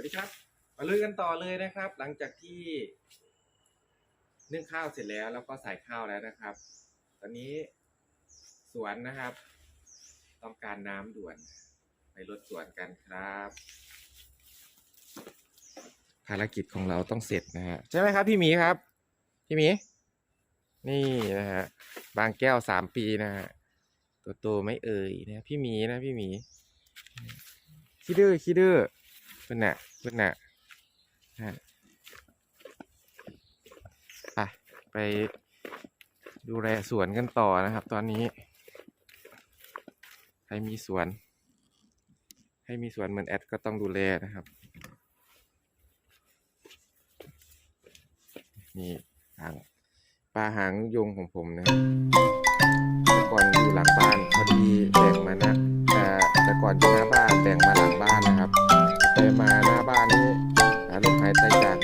วัสดีครับ มาลุยกันต่อเลยนะครับ หลังจากที่นึ่งข้าวเสร็จแล้วแล้วก็ใส่ข้าวแล้วนะครับ ตอนนี้สวนนะครับ ต้องการน้ำด่วน ไปรดสวนกันครับ ภารกิจของเราต้องเสร็จนะฮะใช่ไหมครับพี่หมีครับ พี่หมีนี่นะฮะบางแก้วสามปีนะฮะตัวโตไม่เอ่ยนะพี่หมีนะพี่หมีขี้ดื้อขี้ดื้อเพื่อ นน่ะเพื่อนน่ะฮะไปไปดูแลสวนกันต่อนะครับ ตอนนี้ ใครมีสวน ให้มีสวนเหมือนแอดก็ต้องดูแลนะครับ นี่หางปลาหางยงของผมนะแต่ก่อนอยู่หลังบ้านพอดีแบ่งมานะแต่แต่ก่อนอยู่หน้าบ้านแบ่งมาหลังบ้านนะครับ ไปมาหน้าบ้านนี้หาลมหายใจจาก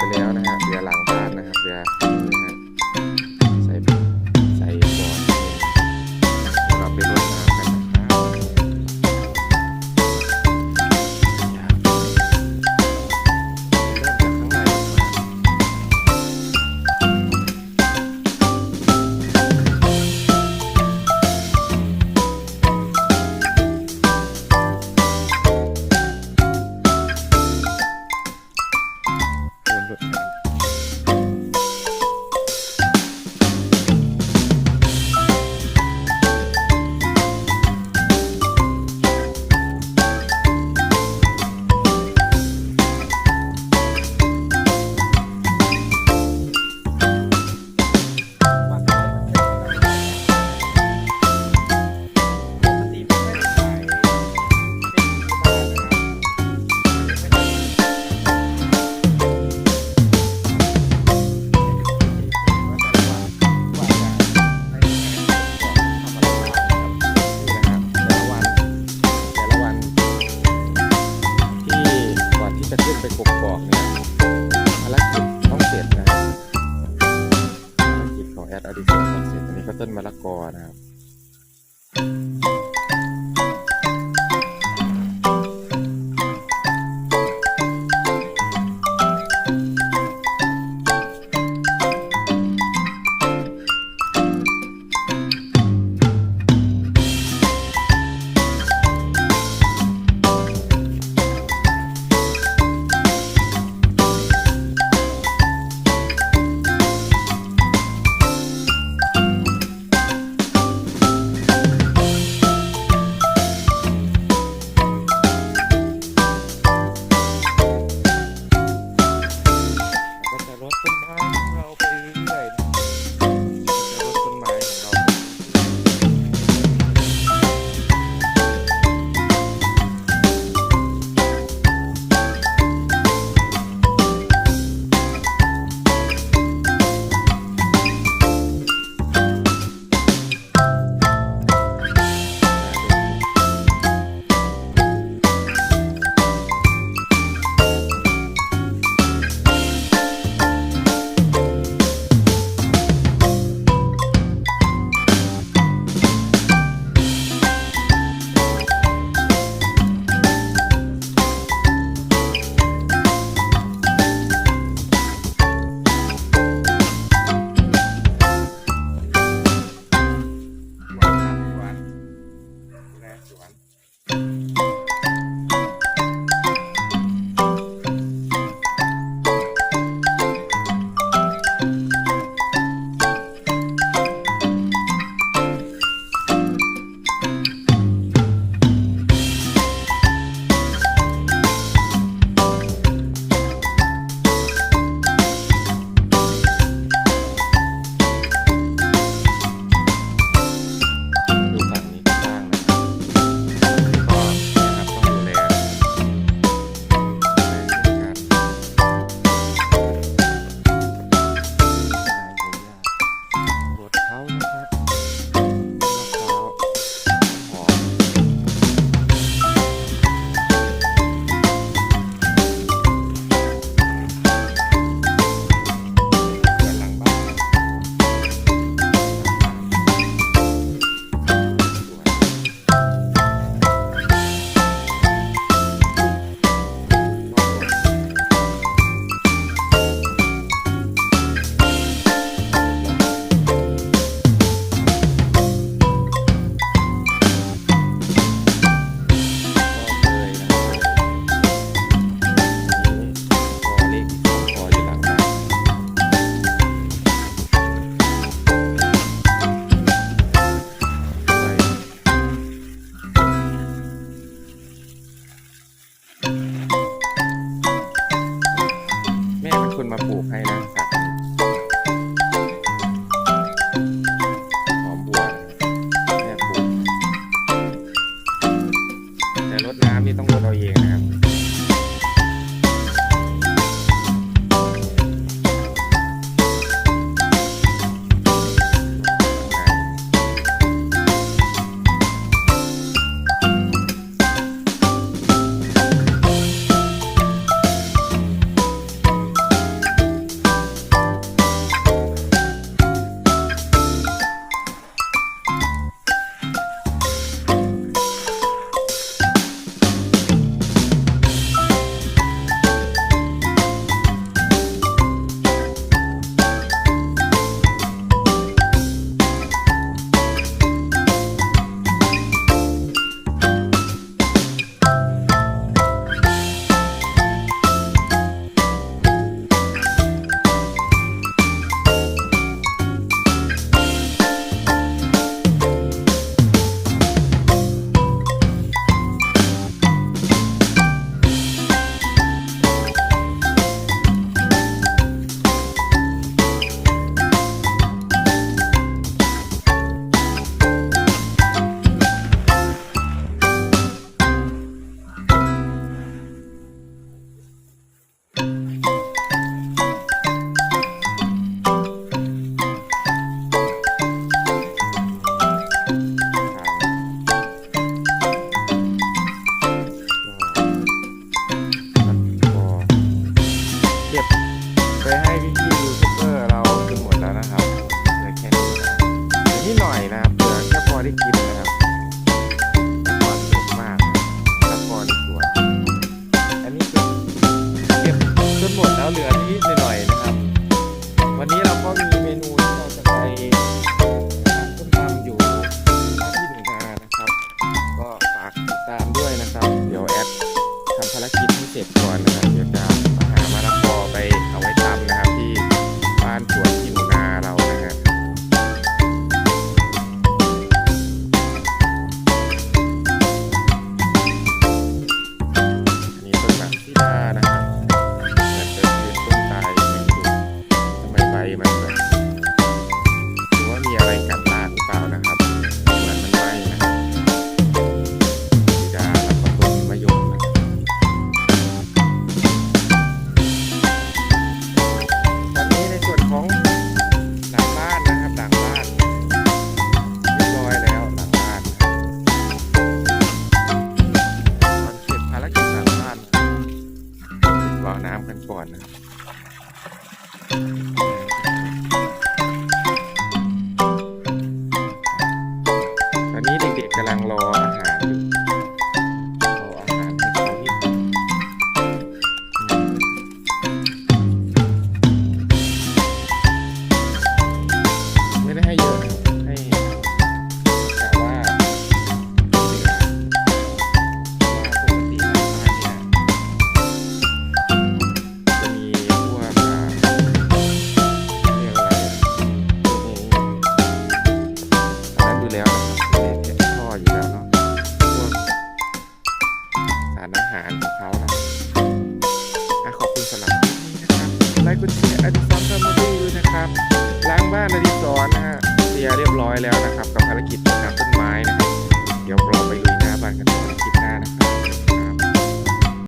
คุณมาปลูกให้นะ